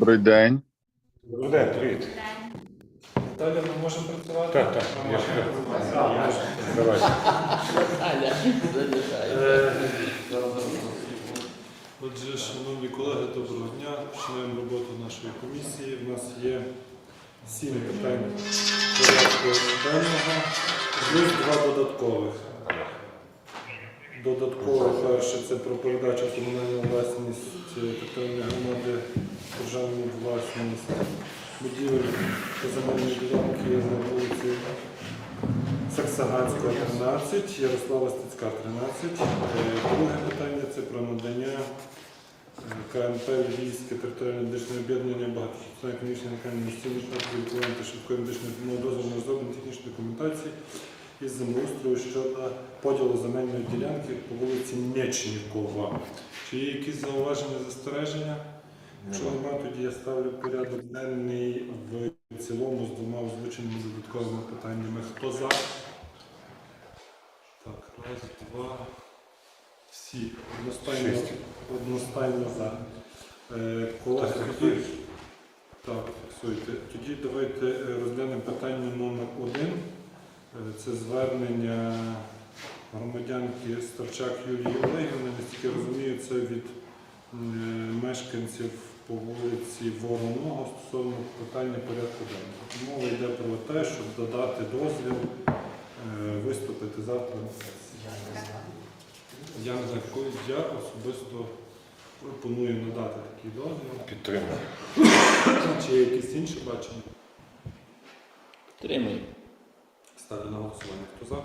Добрий день. Добрий день, привіт. Далі ми можемо працювати? Так, так, я ж Давай. Е, Отже, шановні колеги, доброго дня. Починаємо роботу нашої комісії. У нас є сім питань порядку денного, плюс два додаткових. Додатково перше це про передачу в комунальну власність територіальної громади державну власність будівель та земельної ділянки на вулиці Саксаганського, 13, Ярослава Стецька, 13. Е, Друге питання це про надання е, КНП Львівське територіальне медичне об'єднання багаточисленної економічної лікарні місцевої та швидкої медичної допомоги дозволу на розроблення технічної документації із землеустрою щодо поділу земельної ділянки по вулиці Мечнікова. Чи є якісь зауваження, застереження? Якщо немає, тоді я ставлю порядок денний в цілому з двома озвученими додатковими питаннями. Хто за? Так, раз, два. Всі. Одностайно, Шість. одностайно за. Е, колеги, тоді, так, фіксуйте. Тоді давайте е, розглянемо питання номер один. Е, Це звернення громадянки Старчак Юлії Олегівни. Наскільки розумію, це від е, мешканців по вулиці Вороного стосовно питання порядку денного. Мова йде про те, щоб додати дозвіл е, виступити завтра на сесії. Я не знаю, я особисто пропоную надати такий дозвіл. Підтримую. Чи є якісь інші бачення? Підтримую. Ставлю на голосування. Хто за?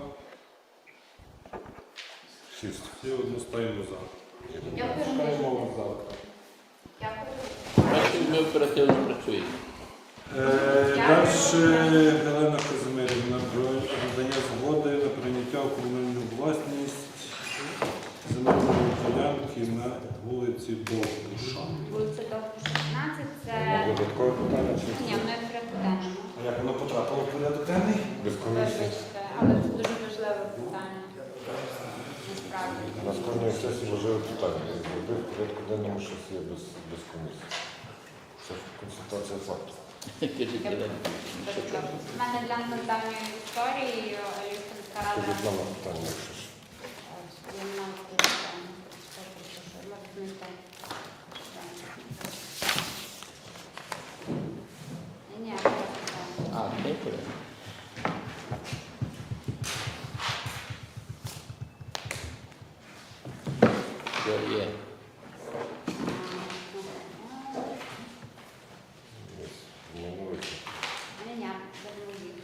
Шість. Всі одностайно за. Дякую. Чекаємо завтра. Дякую. Бачите, ви оперативно працюєте. Е, Далі Галина Казимирівна про надання згоди на прийняття у комунальну власність земельної ділянки на вулиці Довбуша. Вулиця Довбуша, 16, це... Додаткове питання чи Ні, ми в порядку денному. А як воно потрапило в порядок денний? без комісії? Вибачте, але це дуже важливе питання. Насправді. У нас кожної сесії важливе питання. Завжди в порядку денному щось є без, без комісії. Це консультація факту. У мене для нас давньої історії Львівська міська рада... Скажіть нам на питання, якщо ж. Я не маю питання. Що це, що? Я не знаю. Ні, ні, це питання. А, це порядок. Все є. Минулося. Ні, ні, це не мої.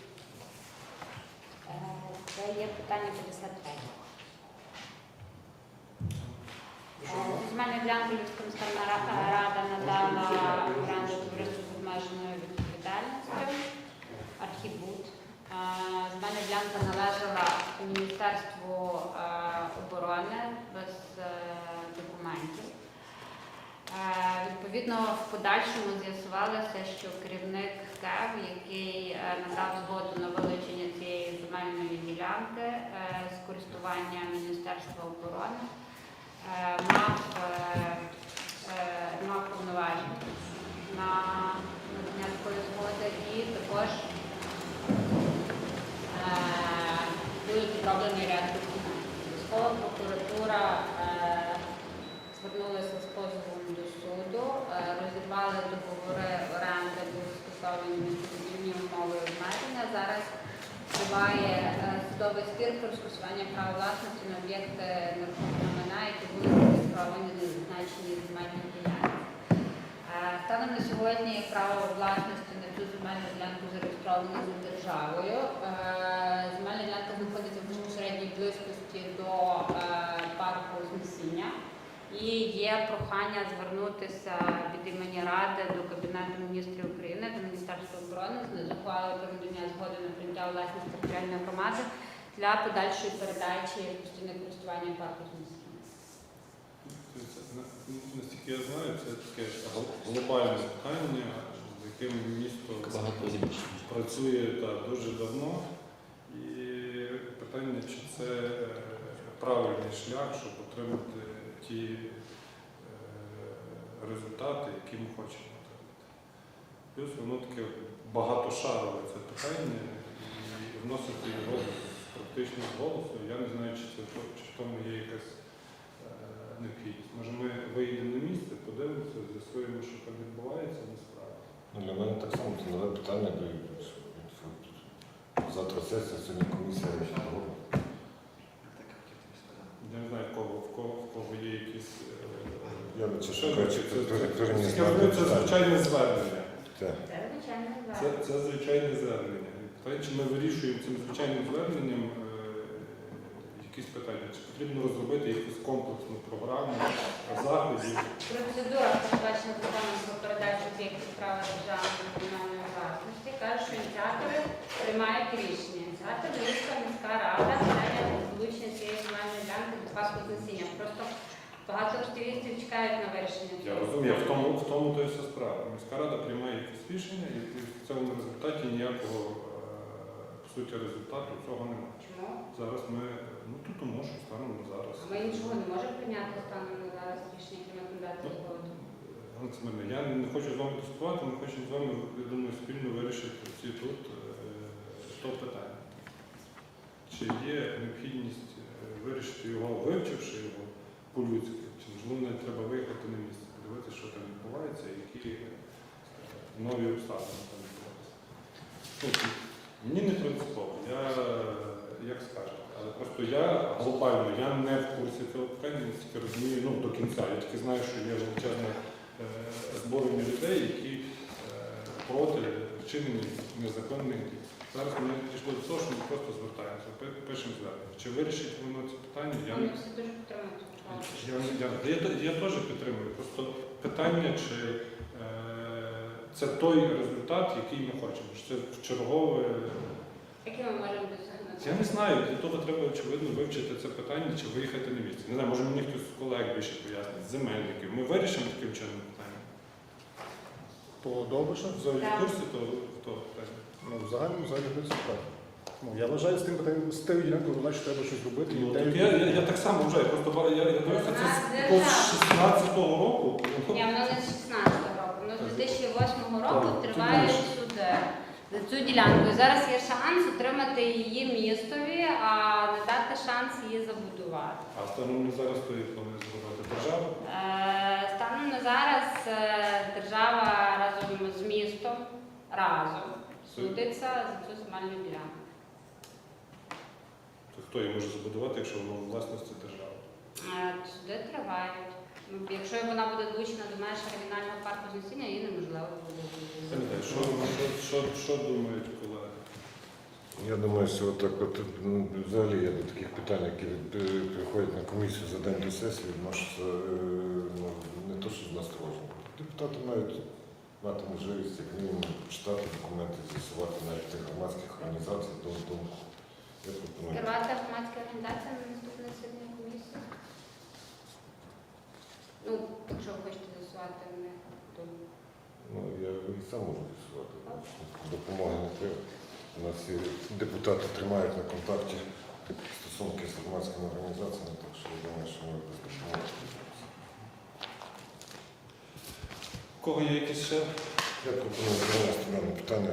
Е, Це є питання 53. Е, Земельну ділянку Львівська міська ра- рада надала в оренду товариству з обмеженою відповідальністю Архібуд. Е, Земельна ділянка належала Міністерству е, оборони без е, документів. Е, Відповідно, в подальшому з'ясувалося, що керівник КЕВ, який е, надав згоду на вилучення цієї земельної ділянки е, з користування Міністерства оборони, е, мав, мав повноваження на надання такої згоди і також були підроблені ряд документів. Військова прокуратура звернулися з позовом до суду, е, розірвали договори оренди, були скасовані містобудівні умови обмеження. Зараз триває е, судовий спір про скасування права власності на об'єкти нерухомого майна, які були зареєстровані на зазначеній земельній ділянці. Е, Станом на сьогодні право власності на цю земельну ділянку зареєстроване за державою. Земельна ділянка знаходиться в безпосередній близькості до парку Знесіння. І є прохання звернутися від імені Ради до Кабінету міністрів України до Міністерства оборони з ухвалою про надання згоди на прийняття власність територіальної громади для подальшої передачі в постійне користування парку на- Наскільки я знаю, це таке глобальне питання, з яким місто працює та, дуже давно. І питання, чи це е, правильний шлях, щоб отримати ті е, результати, які ми хочемо отримати. Плюс воно таке багатошарове це питання, і вносити його з практичного голосу. Я не знаю, чи, це, чи в тому є якась е, необхідність. Може ми вийдемо на місце, подивимося, з'ясуємо, що там відбувається насправді. Ну, Для мене так само це нове питання, бо завтра сесія, сьогодні комісія рішення. Я не знаю, в кого, в кого, в кого є якісь. Е, Я би це Це, шукаю, це, чи це, це, це звичайне звернення. Так. Це звичайно Це, звернення. це звичайне звернення. Питання, чи ми вирішуємо цим звичайним зверненням е, якісь питання? Чи потрібно розробити якусь комплексну програму заходів? Процедура передбачена законом про передачу об'єктів права державної комунальної власності каже, що ініціатори приймають рішення. Ініціатор Львівська міська рада питання залучення цієї земельної ділянки до спадку знесіння. Просто багато активістів чекають на вирішення Я розумію, в тому, в тому то і вся справа. Міська рада приймає якісь рішення, і в цьому результаті ніякого е, по суті результату цього немає. Чому? Зараз ми ну тут тому, що станемо зараз. Ми нічого не можемо прийняти станом на зараз рішення, яке ми кандидати згоду. Я не хочу з вами дискутувати, ми хочемо з вами, я думаю, спільно вирішити ці тут е, то питання. Чи є необхідність е, вирішити його, вивчивши його по-людськи, чи можливо не треба виїхати на місце, подивитися, що там відбувається, і які е, нові обставини там відбуваються. Ну, мені не принципово, я як скажете, але просто я глобально я не в курсі цього питання, тільки розумію ну, до кінця. Я тільки знаю, що є величезне е, зборення людей, які е, проти вчинення незаконних дій. Зараз ми дійшли до того, що ми просто звертаємося, пишемо звернення. Чи вирішить воно це питання? Я Вони всі дуже підтримують. Я, я, я, теж підтримую. Просто питання, чи е, це той результат, який ми хочемо. Чи це чергове. Які ми можемо досягнути? Я не знаю, для того треба очевидно вивчити це питання чи виїхати на місце. Не знаю, може мені хтось з колег більше пояснить, земельників. Ми вирішимо таким чином питання. По Довбиша? Взагалі в курсі то, то питання. Ну, в загальному взагалі не так. Ну, я вважаю, з тим питанням, з тією ділянкою, значить, треба щось робити. Ну, так я, я, я так само вважаю, просто ба- я, я дивився це з Вона 16-го року. Ні, воно не з 16 року, воно з 2008 року Так, триває суди за цю ділянку. І зараз є шанс отримати її містові, а не дати шанс її забудувати. А станом на зараз то і планує зробити держава. Е, Станом на зараз е, держава разом з містом разом судиться за цю земельну ділянку. То хто її може забудувати, якщо воно у власності держави? Суди тривають. Ну, Якщо вона буде долучена до меж регіонального парку знесіння, її неможливо буде. Що, що, що, що думають колеги? Я думаю, що отак от, ну, взагалі я до таких питань, які е, приходять на комісію за день до сесії, відношуся е, ну, не то, що насторожено. Депутати мають мати можливість як мінімум читати документи, з'ясувати навіть тих громадських організацій до думку. Керувати громадська організація на наступне засідання комісії. Ну, якщо ви хочете з'ясувати в них, то Ну, я і сам можу з'ясувати. Допомоги не треба. У нас всі депутати тримають на контакті стосунки з громадськими організаціями, так що я думаю, що ми без допомоги. У кого є якісь ще? Я пропоную перенести дане питання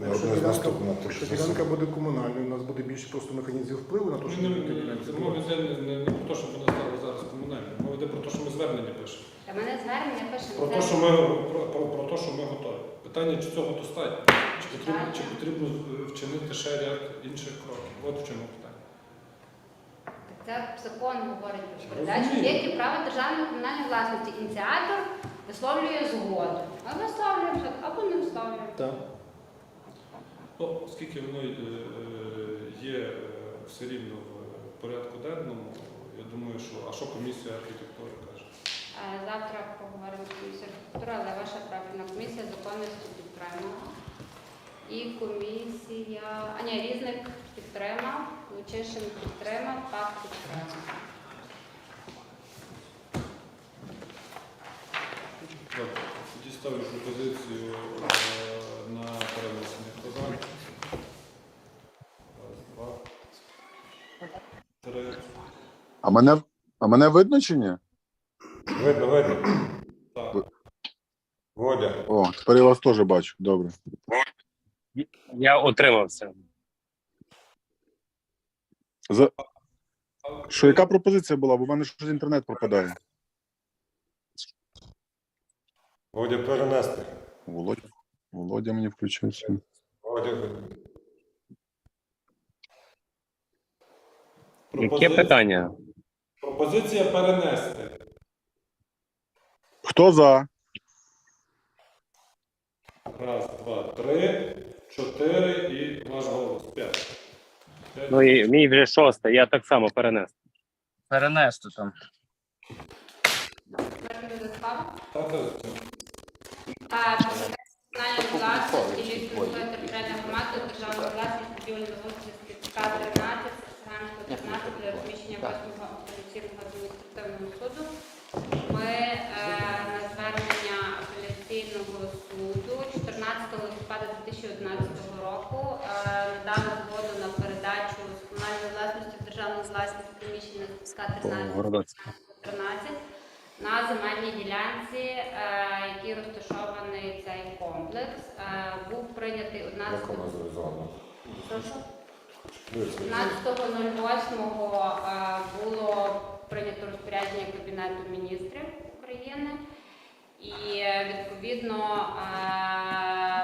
на Якщо одне з ділянка- наступного Якщо ділянка буде комунальною, у нас буде більше просто механізмів впливу на те, що Ми буде не- ділянка. Мова йде не, не, не про те, що вона стала зараз комунальною. Мова йде про те, що ми звернення пишемо. Та мене звернення пише Про те, що ми, про, про, про те, що ми готові. Питання, чи цього достатньо? Чи потрібно, чи потрібно е, вчинити ще ряд інших кроків? От в чому питання. Це закон говорить про передачу розумію. об'єктів права державної комунальної власності. Ініціатор висловлює згоду. Ми висловлюємо або не висловлюємо. Так. Ну, оскільки воно е, є е, все рівно в порядку денному, я думаю, що а що комісія архітектури каже? Е, Завтра поговоримо з комісією архітектури, але ваша профільна комісія законності підтримала. І комісія, а ні, різник підтримав, Лучишин підтримав, ПАК підтримав. Добре, тоді ставлю пропозицію е, на перенесення. Хто за? Раз, два, три. А мене, а мене видно чи ні? Видно, видно. Так. Володя, О, тепер я вас теж бачу. Добре. Я утримався. За... Що, яка пропозиція була? Бо в мене щось інтернет пропадає. Володя перенести. Володя. Володя мені включився. Яке питання? Пропозиція перенести. Хто за? Раз, два, три, чотири і ваш голос. П'ять. П'ять. Ну і мій вже шостий, я так само перенес. Перенести там. Та, та, та. А, Національної власності Львівської територіальної громади державної власності будівлі заводу СК 13, Саранського 13 для розміщення восьмого апеляційного адміністративного суду. Ми е, на звернення апеляційного суду 14 листопада 2011 року е, надали згоду на передачу з комунальної власності в державну власність приміщення СК 13 13 на земельній ділянці, е, комплекс, е, був прийнятий як 11 вона? Прошу? Дивіться, 11.08 е, було прийнято розпорядження Кабінету міністрів України. І е, відповідно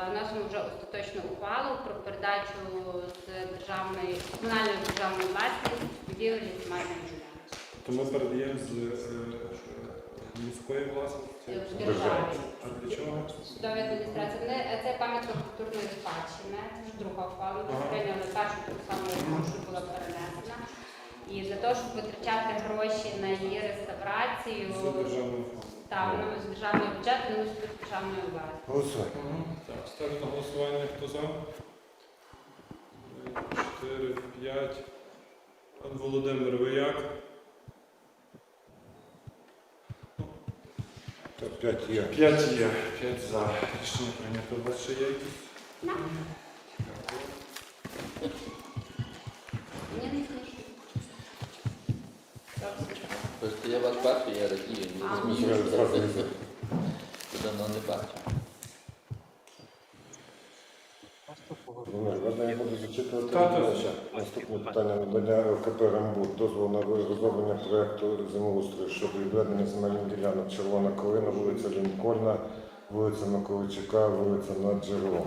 виносимо вже остаточну ухвалу про передачу з державної комунальної державної власності будівлі земельної ділянки. То ми передаємо з міської власності. Держави. А для чого? Судові адміністрації. Вони е, це пам'ятка культурної спадщини. Це вже друга ухвала. Ми Ага. прийняли першу так само, що була перенесена. І для того, щоб витрачати гроші на її реставрацію, З державного фонду. та воно з державного бюджету, воно з державної власності. Голосуй. Так, ставлю на голосування, хто за? Чотири, п'ять. Пан Володимир, ви як? Та П'ять є. П'ять є. П'ять за. Рішення прийнято. У вас ще є якісь? На. Дякую. Мені не смішно. Добре. Просто я вас бачу, я радію, А, не Я змію. зразу не знаю. Давно не бачу. Можна я буду зачитувати? Наступне питання надання ЛКП «Рембуд» дозволу на розроблення проєкту землеустрою щодо відведення земельних ділянок Червона Калина, вулиця Лінкольна, вулиця Миколайчука, вулиця Над Джерелом.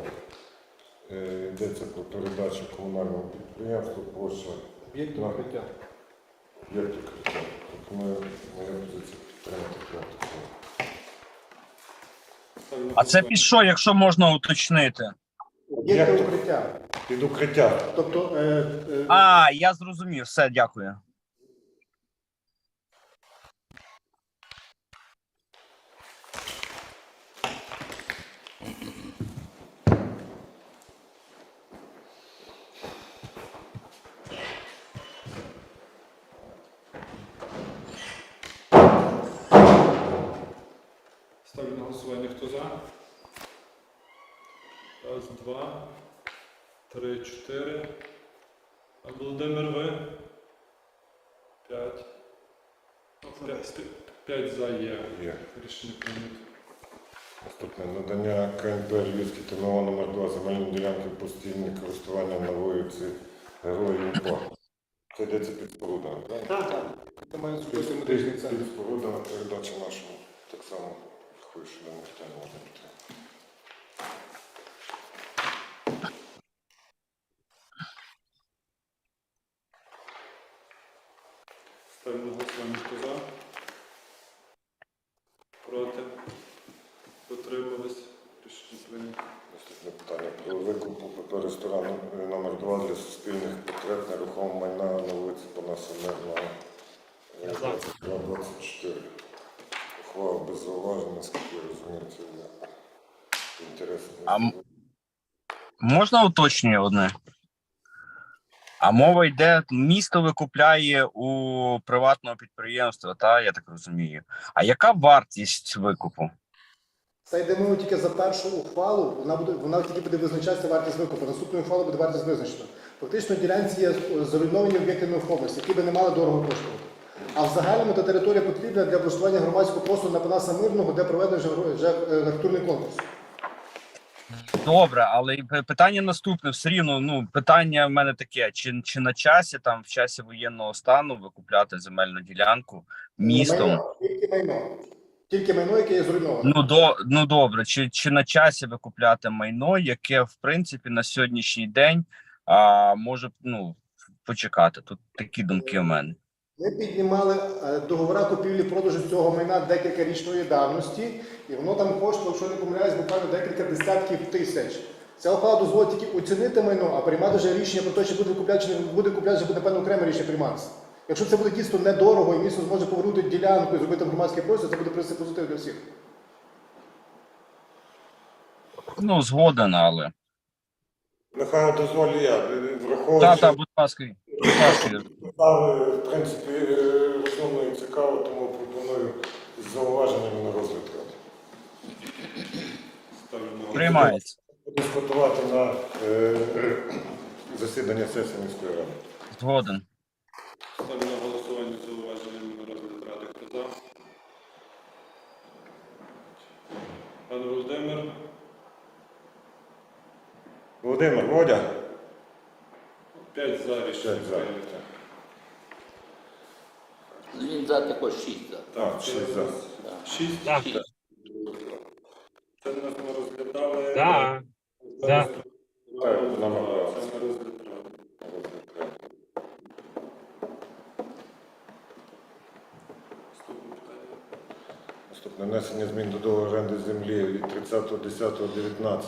Е, Йдеться про передачу комунальному підприємству площа Об'єкти Ну. укриття. об'єкту укриття. Ми, моя позиція підтримати проєкт. А це під що, якщо можна уточнити? Об'єкти Об'єкти. укриття. Під укриття. Тобто, е, е, А, я зрозумів, все, дякую. Ставлю на голосування, хто за? Раз, два, три, чотири. А Володимир, ви? П'ять. П'ять, п'ять за є. Є. Рішення прийнято. Наступне надання КНП Львівський ТМО номер 2 земельні ділянки постійне користування на вулиці Героїв. Це йдеться під спорудами, правильно? так, так. Це має зробити Під, медичний центр. під спорудами передача нашому так само виходить, що питання можна підтримати. Ставлю на голосування, хто за? Проти? Дотримались? Рішення прийнято. Наступне питання про ПП ресторану е, номер 2 для суспільних потреб нерухомого майна на вулиці Панаса Мирного е, 22-24. Ухвала без зауважень, наскільки я розумію, це є інтересно. А Можна уточнює одне? А мова йде, місто викупляє у приватного підприємства, та я так розумію. А яка вартість викупу? Це йде мова тільки за першу ухвалу, вона буде вона тільки буде визначатися вартість викупу. Наступною ухвалою буде вартість визначена. Фактично ділянці є зруйновані об'єкти нерухомості, які би не мали дорого коштувати. А в загальному та територія потрібна для облаштування громадського простору на Панаса Мирного, де проведений вже, е, архітектурний конкурс. Добре, але питання наступне. Все рівно, ну питання в мене таке: чи, чи на часі там в часі воєнного стану викупляти земельну ділянку містом? Майно, майно. Тільки майно, яке є зруйноване. Ну до ну добре, чи, чи на часі викупляти майно, яке в принципі на сьогоднішній день а, може ну почекати? Тут такі думки у мене. Ми піднімали е, договори купівлі-продажу цього майна декілька річної давності, і воно там коштує, якщо не помиляюсь, буквально декілька десятків тисяч. Ця ухвала дозволить тільки оцінити майно, а приймати вже рішення про те, чи буде купляти, чи не буде купляти, буде напевно окреме рішення прийматися. Якщо це буде дійсно недорого і місто зможе повернути ділянку і зробити громадський простір, це буде принцип позитив для всіх. Ну згоден, але Михайло, дозволю я, е, та враховуючи та, будь ласка, будь ласка. В принципі, е, розумно і цікаво, тому пропоную з зауваженнями на розгляд. Ставлю на приймається. Дискутувати на е, засідання сесії міської ради. Згоден. Ставлю на голосування з зауваженнями на розгляд ради. Хто за? Пан Володимир. Володимир, Водя? 5 за рішення П'ять за. прийнято. Він за також шість за. Так, шість за. Шість. Так. Шість. Це ми нас не розглядали. Да. Зараз Так, розгляд номер ради. два. Це на розгляд ради. Розгляд ради. Наступне питання. Наступне внесення змін до договору оренди землі від 30.10.19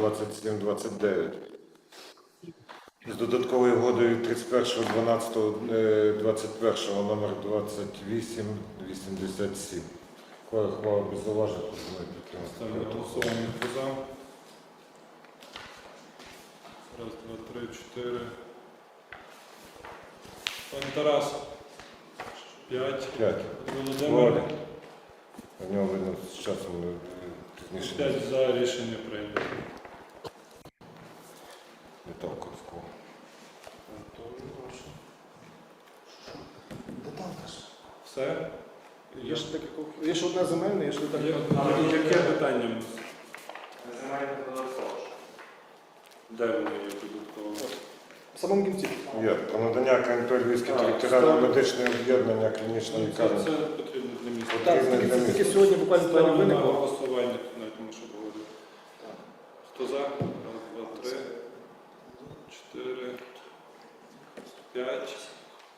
27.29 з додатковою угодою від 31.12.21 номер 2887. Кого хвала без зауважень, Ставлю на голосування. Хто за? Раз, два, три, чотири. Пан Тарас. П'ять. П'ять. Володимир. У нього видно з часом е, пізніше. П'ять за рішення прийнято. Не там Ковського. Все? Є ще, таке, є ще одне земельне, є ще таке. Є- а Яке питання? у нас? Де воно є додатково? В самому кінці. Є. Про надання КНП Львівське Так, територіальне медичне об'єднання клінічної Це, лікарні. це потрібно міста. Тільки, тільки сьогодні буквально питання Ставлю на виникло. голосування, навіть тому що говорю. Хто за? Раз, два, три, чотири, п'ять.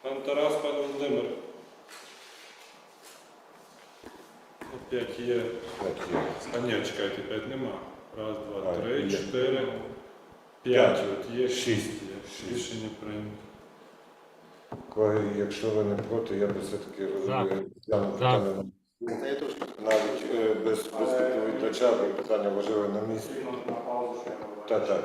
Пан Тарас, пан Володимир. Ну, П'ять є. А ні, чекайте, п'ять нема. Раз, два, А, три, є. чотири, п'ять. П'ять. От є Шість. шість. Є. Шість. Рішення прийнято. Колеги, якщо ви не проти, я би все-таки розглянув теж. навіть е, без, без доповідача, питання важливе на місці. Так, так.